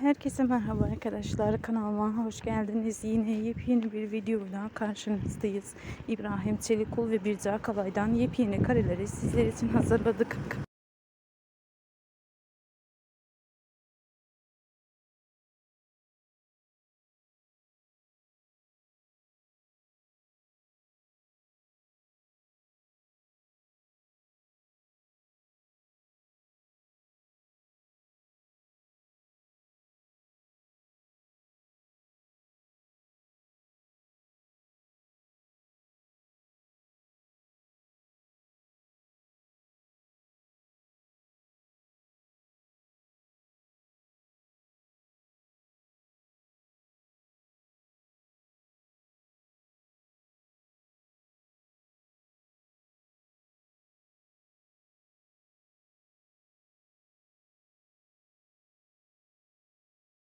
Herkese merhaba arkadaşlar. Kanalıma hoş geldiniz. Yine yepyeni bir videoyla karşınızdayız. İbrahim Çelikul ve Birca Kalay'dan yepyeni kareleri sizler için hazırladık.